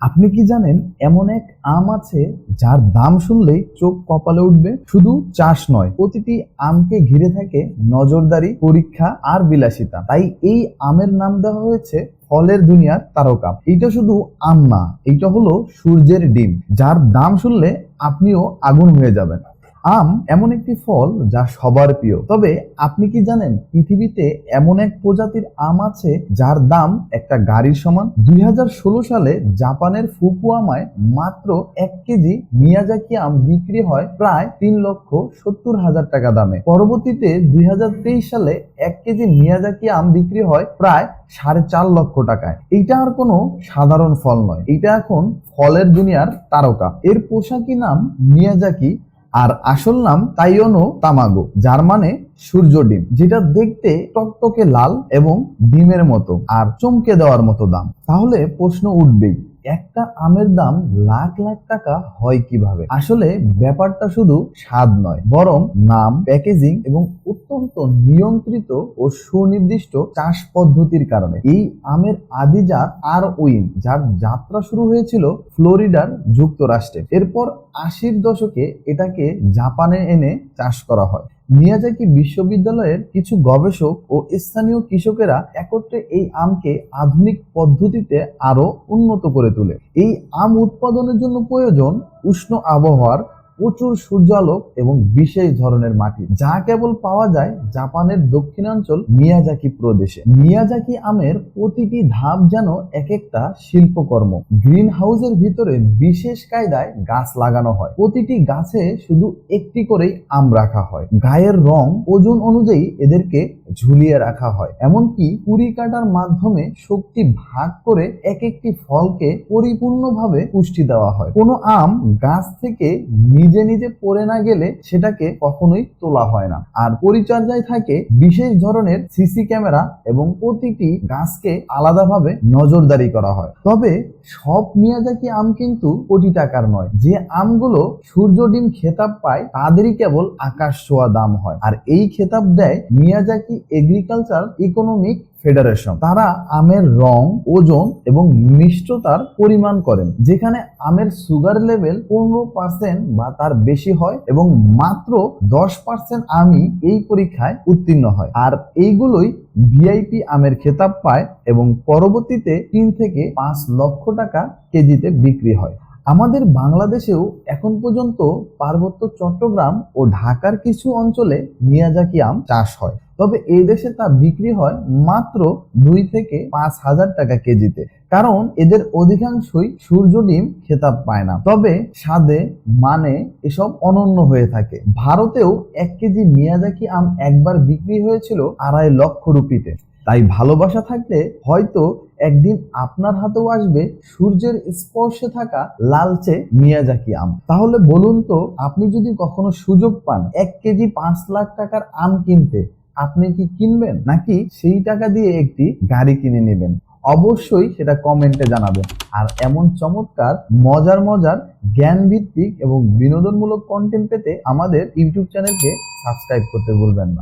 আপনি কি জানেন, এমন এক আম আছে যার দাম শুনলেই চোখ কপালে উঠবে? শুধু চাষ নয়, প্রতিটি আমকে ঘিরে থাকে নজরদারি, পরীক্ষা আর বিলাসিতা। তাই এই আমের নাম দেওয়া হয়েছে ফলের দুনিয়ার তারকা। এইটা শুধু আম না, এইটা হলো সূর্যের ডিম, যার দাম শুনলে আপনিও আগুন হয়ে যাবেন। আম এমন একটি ফল যা সবার প্রিয়। তবে আপনি কি জানেন, পৃথিবীতে এমন এক প্রজাতির আম আছে যার দাম একটা গাড়ির সমান? দুই হাজার ষোলো সালে জাপানের ফুকুয়ামায় মাত্র এক কেজি মিয়াজাকি আম বিক্রি হয় প্রায় তিন লক্ষ সত্তর হাজার টাকা দামে। পরবর্তীতে দুই হাজার তেইশ সালে এক কেজি মিয়াজাকি আম বিক্রি হয় প্রায় সাড়ে চার লক্ষ টাকায়। এইটা আর কোনো সাধারণ ফল নয়। এটা এখন ফলের দুনিয়ার তারকা। এর পোশাকি নাম মিয়াজাকি আর আসল নাম তাইয়নো তামাগো, যার মানে সূর্য ডিম, যেটা দেখতে টকটকে লাল এবং ডিমের মতো আর চমকে দেওয়ার মতো দাম। তাহলে প্রশ্ন উঠবেই। একটা আমের দাম লাখ লাখ টাকা হয় কীভাবে? আসলে ব্যাপারটা শুধু স্বাদ নয়, বরং নাম, প্যাকেজিং এবং অত্যন্ত নিয়ন্ত্রিত ও সুনির্দিষ্ট চাষ পদ্ধতির কারণে। এই আমের আদিজাত আর উইন যার যাত্রা শুরু হয়েছিল ফ্লোরিডার যুক্তরাষ্ট্রে। এরপর আশির দশকে এটাকে জাপানে এনে চাষ করা হয়। মিয়াজাকি বিশ্ববিদ্যালয়ের কিছু গবেষক ও স্থানীয় কৃষকেরা একত্রে এই আমকে আধুনিক পদ্ধতিতে আরও উন্নত করে তোলে। এই আম উৎপাদনের জন্য প্রয়োজন উষ্ণ আবহাওয়ার প্রচুর সূর্যালোক এবং বিশেষ ধরনের মাটি, যা কেবল পাওয়া যায় জাপানের দক্ষিণাঞ্চল মিয়াজাকি প্রদেশে। মিয়াজাকি আমের প্রতিটি ধাপ যেন এক একটা শিল্পকর্ম। গ্রিন হাউসের ভিতরে বিশেষ কায়দায় গাছ লাগানো হয়। প্রতিটি গাছে শুধু একটি করেই আম রাখা হয়। গায়ের রং ওজন অনুযায়ী এদেরকে ঝুলিয়ে রাখা হয়। এমনকি কুড়ি কাটার মাধ্যমে শক্তি ভাগ করে এক একটি ফলকে পরিপূর্ণভাবে পুষ্টি দেওয়া হয়। কোনো আম গাছ থেকে নিজে নিজে পড়ে না গেলে সেটাকে কখনোই তোলা হয় না। আর পরিচর্যায় থাকে বিশেষ ধরনের সিসি ক্যামেরা এবং প্রতিটি গাছকে আলাদাভাবে নজরদারি করা হয়। তবে সব মিয়াজাকি আম কিন্তু কোটি টাকার নয়। যে আমগুলো সূর্য ডিম খেতাব পায়, তাদেরই কেবল আকাশ ছোঁয়া দাম হয়। আর এই খেতাব দেয় মিয়াজাকি এগ্রিকালচার ইকোনমিক ফেডারেশন। তারা আমের রং, ওজন এবং মিষ্টতার পরিমাণ করেন, যেখানে আমের সুগার লেভেল পনেরো পার্সেন্ট বা তার বেশি হয় এবং মাত্র দশ পার্সেন্ট আমই এই পরীক্ষায় উত্তীর্ণ হয়। আর এইগুলোই ভিআইপি আমের খেতাব পায় এবং পরবর্তীতে তিন থেকে পাঁচ লক্ষ টাকা কেজিতে বিক্রি হয়। আমাদের বাংলাদেশেও এখন পর্যন্ত পার্বত্য চট্টগ্রাম ও ঢাকার কিছু অঞ্চলে মিয়াজাকি আম চাষ হয়। তবে এই দেশে তা বিক্রি হয় মাত্র দুই থেকে পাঁচ হাজার টাকা কেজিতে। কারণ এদের অধিকাংশই সূর্য, ডিম, খেতাব পায় না। তবে স্বাদে মানে এসব অনন্য হয়ে থাকে। ভারতেও এক কেজি মিয়াজাকি আম একবার বিক্রি হয়েছিল আড়াই লক্ষ রুপিতে। তাই ভালোবাসা থাকলে হয়তো একদিন আপনার হাতেও আসবে সূর্যের স্পর্শে থাকা লালচে মিয়াজাকি আম। তাহলে বলুন তো, আপনি যদি কখনো সুযোগ পান এক কেজি পাঁচ লাখ টাকার আম কিনতে আপনি কি কিনবেন? নাকি সেই টাকা দিয়ে একটি গাড়ি কিনে নেবেন? অবশ্যই সেটা কমেন্টে জানাবেন। আর এমন চমৎকার, মজার মজার জ্ঞান ভিত্তিক এবং বিনোদনমূলক কন্টেন্ট পেতে আমাদের ইউটিউব চ্যানেলকে সাবস্ক্রাইব করতে ভুলবেন না।